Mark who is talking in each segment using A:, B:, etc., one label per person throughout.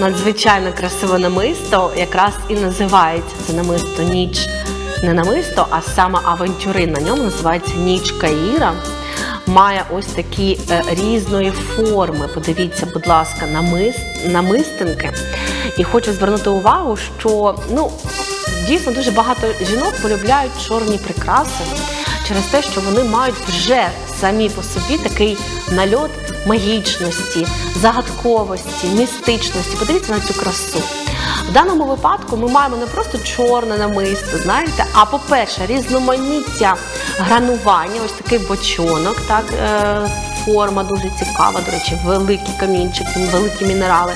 A: надзвичайно красиве намисто, якраз і називається це намисто ніч. Не намисто, а саме авантюрин. На ньому називається ніч Каїра. Має ось такі е, різної форми. Подивіться, будь ласка, намис, намистинки. І хочу звернути увагу, що ну, дійсно дуже багато жінок полюбляють чорні прикраси через те, що вони мають вже самі по собі такий нальот магічності, загадковості, містичності. Подивіться на цю красу. В даному випадку ми маємо не просто чорне намисто, знаєте, а по-перше, різноманіття гранування, ось такий бочонок, так, е, форма дуже цікава, до речі, великі камінчики, великі мінерали.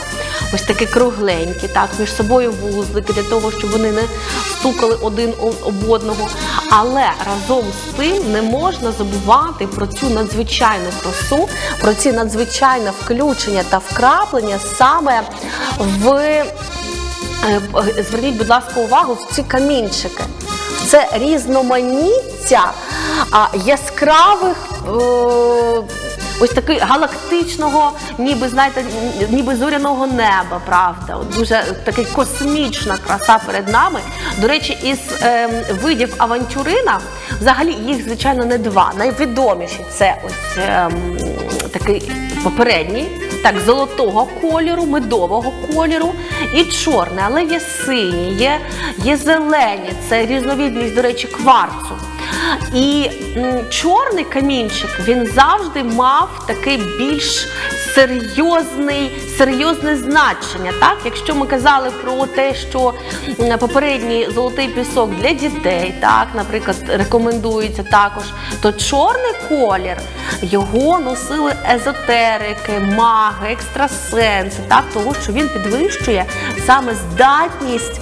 A: Ось такі кругленькі, так, між собою вузлики для того, щоб вони не стукали один об одного. Але разом з тим не можна забувати про цю надзвичайну красу, про ці надзвичайне включення та вкраплення саме в Е, е, Зверніть, будь ласка, увагу в ці камінчики. Це різноманіття яскравих. Ось такий галактичного, ніби знаєте, ніби зоряного неба, правда. От дуже така космічна краса перед нами. До речі, із е, видів авантюрина взагалі їх, звичайно, не два. Найвідоміші це ось е, такий попередній, так, золотого кольору, медового кольору і чорне, але є сині, є, є зелені, це різновідність, до речі, кварцу. І чорний камінчик він завжди мав такий більш серйозний, серйозне значення. Так, якщо ми казали про те, що попередній золотий пісок для дітей, так, наприклад, рекомендується також, то чорний колір його носили езотерики, маги, екстрасенси, так, тому що він підвищує саме здатність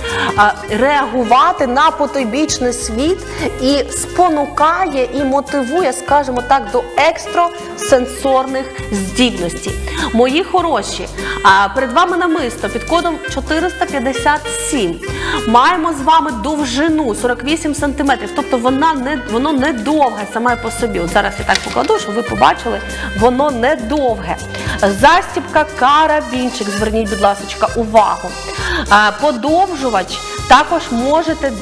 A: реагувати на потойбічний світ і спонукає і мотивує, скажімо так, до екстрасенсорних здібностей. Мої хороші, а, перед вами намисто під кодом 457. Маємо з вами довжину 48 см, тобто вона не воно не довге саме по собі. От зараз я так покладу, щоб ви побачили, воно не довге. Застібка карабінчик, зверніть, будь ласка, увагу. Подовжувач також можете,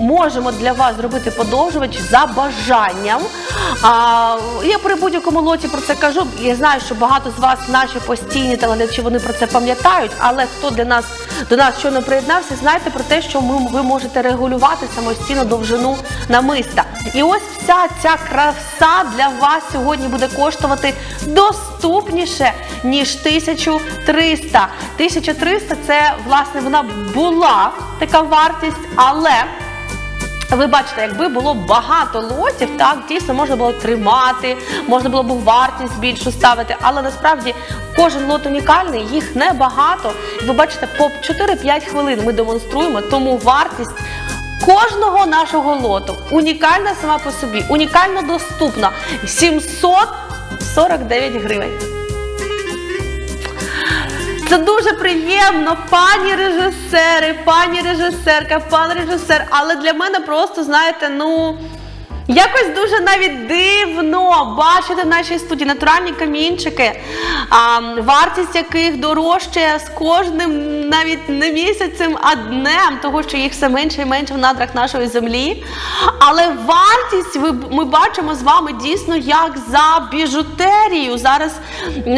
A: можемо для вас зробити подовжувач за бажанням. А, я при будь-якому лоті про це кажу. Я знаю, що багато з вас, наші постійні телеглядачі, вони про це пам'ятають, але хто для нас до нас щойно приєднався, знайте про те, що ми, ви можете регулювати самостійно довжину намиста. І ось вся ця краса для вас сьогодні буде коштувати доступніше, ніж 1300. 1300 це, власне, вона була така вартість, але. Ви бачите, якби було багато лотів, так дійсно можна було тримати, можна було б вартість більшу ставити, але насправді кожен лот унікальний, їх небагато. Ви бачите, по 4-5 хвилин ми демонструємо, тому вартість кожного нашого лоту унікальна сама по собі, унікально доступна 749 гривень. Це дуже приємно, пані режисери, пані режисерка, пан режисер. Але для мене просто, знаєте, ну. Якось дуже навіть дивно бачити в нашій студії натуральні камінчики, вартість яких дорожчає з кожним навіть не місяцем, а днем, того що їх все менше і менше в надрах нашої землі. Але вартість ми бачимо з вами дійсно як за біжутерію. Зараз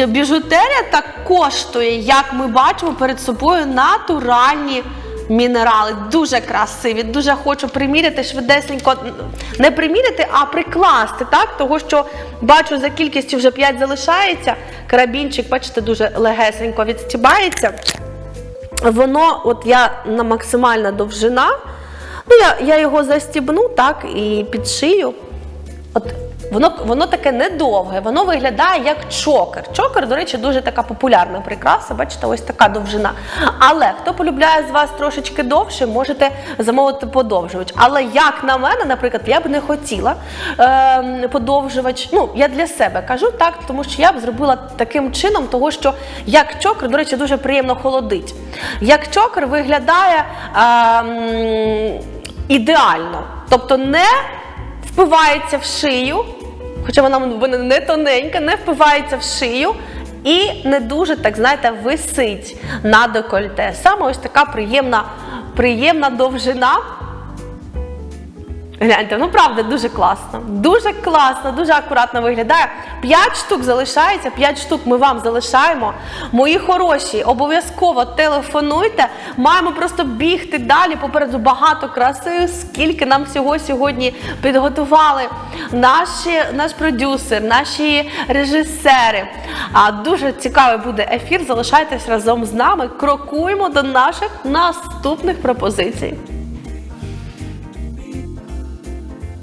A: біжутерія так коштує, як ми бачимо перед собою натуральні. Мінерали дуже красиві, дуже хочу приміряти швидесенько, не приміряти, а прикласти, так? Того, що бачу, за кількістю вже 5 залишається. Карабінчик, бачите, дуже легесенько відстібається. Воно, от я на максимальна довжина, ну я, я його застібну, так, і підшию. От воно, воно таке недовге, воно виглядає як чокер. Чокер, до речі, дуже така популярна прикраса, бачите, ось така довжина. Але хто полюбляє з вас трошечки довше, можете замовити подовжувач. Але як на мене, наприклад, я б не хотіла е, подовжувач. Ну, я для себе кажу так, тому що я б зробила таким чином, того що як чокер, до речі, дуже приємно холодить. Як чокер виглядає е, ідеально. Тобто не впивається в шию, хоча вона, вона не тоненька, не впивається в шию. і не дуже, так знаєте, висить на декольте. Саме ось така приємна, приємна довжина. Гляньте, ну правда, дуже класно. Дуже класно, дуже акуратно виглядає. П'ять штук залишається, п'ять штук ми вам залишаємо. Мої хороші, обов'язково телефонуйте. Маємо просто бігти далі. Попереду багато краси, скільки нам всього сьогодні підготували наші, наш продюсер, наші режисери. А дуже цікавий буде ефір. Залишайтесь разом з нами. Крокуємо до наших наступних пропозицій.